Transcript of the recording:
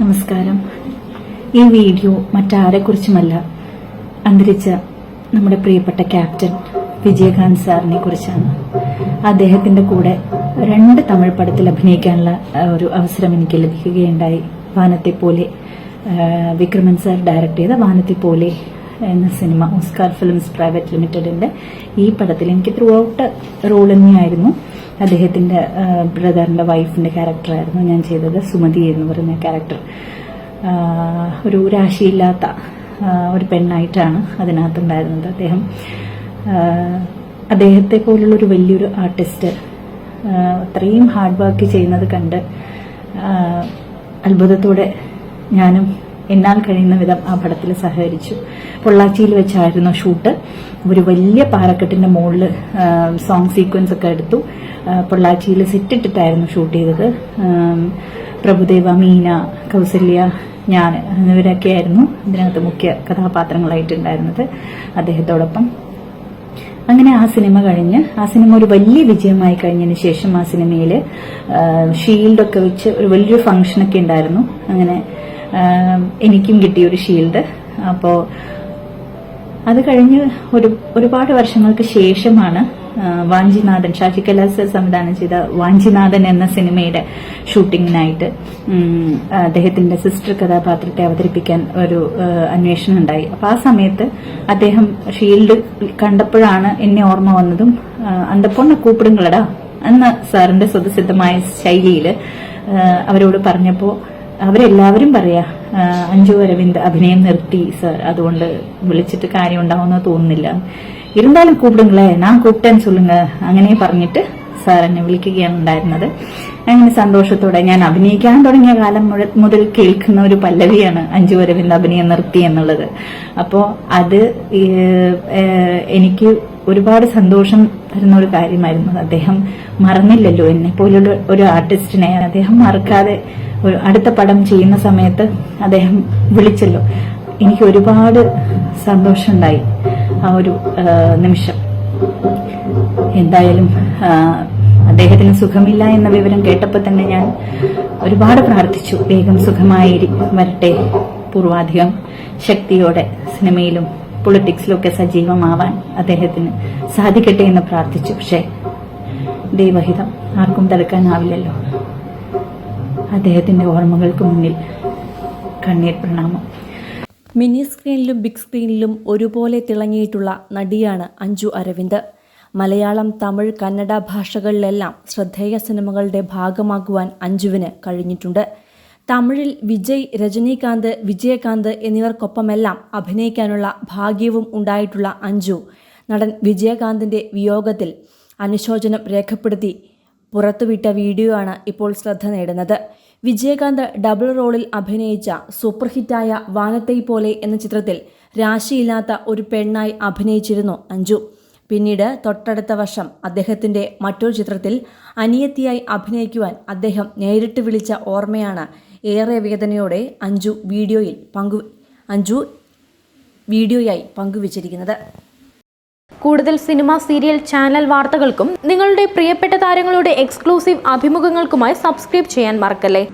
നമസ്കാരം. ഈ വീഡിയോ മറ്റാരെക്കുറിച്ചുമല്ല അന്തരിച്ച നമ്മുടെ പ്രിയപ്പെട്ട ക്യാപ്റ്റൻ വിജയകാന്ത് സാറിനെ കുറിച്ചാണ് അദ്ദേഹത്തിന്റെ കൂടെ രണ്ട് തമിഴ് പടത്തിൽ അഭിനയിക്കാനുള്ള ഒരു അവസരം എനിക്ക് ലഭിക്കുകയുണ്ടായി. വാനത്തെ പോലെ വിക്രമൻ സാർ ഡയറക്ട് ചെയ്ത വാനത്തെ പോലെ എന്ന സിനിമ ഓസ്കാർ ഫിലിംസ് പ്രൈവറ്റ് ലിമിറ്റഡിന്റെ ഈ പടത്തിൽ എനിക്ക് ത്രൂ ഔട്ട് റോൾ തന്നെയായിരുന്നു. അദ്ദേഹത്തിന്റെ ബ്രദറിന്റെ വൈഫിന്റെ ക്യാരക്ടറായിരുന്നു ഞാൻ ചെയ്തത്. സുമതി എന്ന് പറയുന്ന ക്യാരക്ടർ ഒരു രാശിയില്ലാത്ത ഒരു പെണ്ണായിട്ടാണ് അതിനകത്തുണ്ടായിരുന്നത് അദ്ദേഹം. അദ്ദേഹത്തെ പോലുള്ള ഒരു വലിയൊരു ആർട്ടിസ്റ്റ് അത്രയും ഹാർഡ് വർക്ക് ചെയ്യുന്നത് കണ്ട് അത്ഭുതത്തോടെ ഞാനും എന്നാൽ കഴിയുന്ന വിധം ആ പടത്തിൽ സഹകരിച്ചു. പൊള്ളാച്ചിയിൽ വെച്ചായിരുന്നു ഷൂട്ട്. ഒരു വലിയ പാറക്കെട്ടിന്റെ മുകളിൽ സോങ് സീക്വൻസ് ഒക്കെ എടുത്തു. പൊള്ളാച്ചിയിൽ സെറ്റിട്ടിട്ടായിരുന്നു ഷൂട്ട് ചെയ്തത്. പ്രഭുദേവ മീന കൗസല്യ ഞാൻ എന്നിവരൊക്കെയായിരുന്നു ഇതിനകത്ത് മുഖ്യ കഥാപാത്രങ്ങളായിട്ടുണ്ടായിരുന്നത് അദ്ദേഹത്തോടൊപ്പം. അങ്ങനെ ആ സിനിമ കഴിഞ്ഞ് ആ സിനിമ ഒരു വലിയ വിജയമായി കഴിഞ്ഞതിന് ശേഷം ആ സിനിമയിൽ ഷീൽഡൊക്കെ വെച്ച് ഒരു വലിയൊരു ഫംഗ്ഷനൊക്കെ ഉണ്ടായിരുന്നു. അങ്ങനെ എനിക്കും കിട്ടിയ ഒരു ഷീൽഡ് അപ്പോൾ അത് കഴിഞ്ഞ് ഒരു ഒരുപാട് വർഷങ്ങൾക്ക് ശേഷമാണ് വാഞ്ചിനാഥൻ ഷാജി കലാസ് സംവിധാനം ചെയ്ത വാഞ്ചിനാഥൻ എന്ന സിനിമയുടെ ഷൂട്ടിങ്ങിനായിട്ട് അദ്ദേഹത്തിന്റെ സിസ്റ്റർ കഥാപാത്രത്തെ അവതരിപ്പിക്കാൻ ഒരു അന്വേഷണം ഉണ്ടായി. അപ്പൊ ആ സമയത്ത് അദ്ദേഹം ഷീൽഡ് കണ്ടപ്പോഴാണ് എന്നെ ഓർമ്മ വന്നതും അന്തപ്പൊണ്ണ അന്ത പൊണ്ണ കൂപ്പിടുങ്ങളടാ എന്ന സാറിന്റെ സ്വതസിദ്ധമായ ശൈലിയിൽ അവരോട് പറഞ്ഞപ്പോ അവരെല്ലാവരും പറയാ അഞ്ജു അരവിന്ദ് അഭിനയം നിർത്തി സർ. അതുകൊണ്ട് വിളിച്ചിട്ട് കാര്യം ഉണ്ടാവുമെന്ന് തോന്നുന്നില്ല. ഇരുന്നാലും കൂപ്പിടുങ്ങളെ ഞാൻ കൂപ്പിട്ടേൻ ചൊല്ലുങ്ക. അങ്ങനെ പറഞ്ഞിട്ട് സാർ എന്നെ വിളിക്കുകയാണ് ഉണ്ടായിരുന്നത്. അങ്ങനെ സന്തോഷത്തോടെ ഞാൻ അഭിനയിക്കാൻ തുടങ്ങിയ കാലം മുതൽ കേൾക്കുന്ന ഒരു പല്ലവിയാണ് അഞ്ജു അരവിന്ദ് അഭിനയം നിർത്തി എന്നുള്ളത്. അപ്പോൾ അത് എനിക്ക് ഒരുപാട് സന്തോഷം തരുന്ന ഒരു കാര്യമായിരുന്നു അദ്ദേഹം മറന്നില്ലല്ലോ എന്നെ പോലുള്ള ഒരു ആർട്ടിസ്റ്റിനെ അദ്ദേഹം മറക്കാതെ ഒരു അടുത്ത പടം ചെയ്യുന്ന സമയത്ത് അദ്ദേഹം വിളിച്ചല്ലോ. എനിക്ക് ഒരുപാട് സന്തോഷമുണ്ടായി ആ ഒരു നിമിഷം. എന്തായാലും അദ്ദേഹത്തിന് സുഖമില്ല എന്ന വിവരം കേട്ടപ്പോൾ തന്നെ ഞാൻ ഒരുപാട് പ്രാർത്ഥിച്ചു. വേഗം സുഖമായി വരട്ടെ. പൂർവാധികം ശക്തിയോടെ സിനിമയിലും പൊളിറ്റിക്സിലും ഒക്കെ സജീവമാവാൻ അദ്ദേഹത്തിന് സാധിക്കട്ടെ എന്ന് പ്രാർത്ഥിച്ചു. പക്ഷേ ദൈവഹിതം ആർക്കും തടുക്കാനാവില്ലല്ലോ. അദ്ദേഹത്തിന്റെ ഓർമ്മകൾക്ക് മുന്നിൽ കണ്ണീർ പ്രണാമം. മിനി സ്ക്രീനിലും ബിഗ് സ്ക്രീനിലും ഒരുപോലെ തിളങ്ങിയിട്ടുള്ള നടിയാണ് അഞ്ജു അരവിന്ദ്. മലയാളം തമിഴ് കന്നഡ ഭാഷകളിലെല്ലാം ശ്രദ്ധേയ സിനിമകളുടെ ഭാഗമാകുവാൻ അഞ്ജുവിന് കഴിഞ്ഞിട്ടുണ്ട്. തമിഴിൽ വിജയ് രജനീകാന്ത് വിജയകാന്ത് എന്നിവർക്കൊപ്പമെല്ലാം അഭിനയിക്കാനുള്ള ഭാഗ്യവും ഉണ്ടായിട്ടുള്ള അഞ്ജു. നടൻ വിജയകാന്തിന്റെ വിയോഗത്തിൽ അനുശോചനം രേഖപ്പെടുത്തി പുറത്തുവിട്ട വീഡിയോ ആണ് ഇപ്പോൾ ശ്രദ്ധ നേടുന്നത്. വിജയകാന്ത് ഡബിൾ റോളിൽ അഭിനയിച്ച സൂപ്പർ ഹിറ്റായ വാനത്തെ പോലെ എന്ന ചിത്രത്തിൽ രാശിയില്ലാത്ത ഒരു പെണ്ണായി അഭിനയിച്ചിരുന്നു അഞ്ജു. പിന്നീട് തൊട്ടടുത്ത വർഷം അദ്ദേഹത്തിന്റെ മറ്റൊരു ചിത്രത്തിൽ അനിയത്തിയായി അഭിനയിക്കുവാൻ അദ്ദേഹം നേരിട്ട് വിളിച്ച ഓർമ്മയാണ് ഏറെ വേദനയോടെ അഞ്ജു വീഡിയോയിൽ പങ്കു അഞ്ജു വീഡിയോയായി പങ്കുവച്ചിരിക്കുന്നത്. കൂടുതൽ സിനിമ സീരിയൽ ചാനൽ വാർത്തകൾക്കും നിങ്ങളുടെ പ്രിയപ്പെട്ട താരങ്ങളുടെ എക്സ്ക്ലൂസീവ് അഭിമുഖങ്ങൾക്കുമായി സബ്സ്ക്രൈബ് ചെയ്യാൻ മറക്കല്ലേ?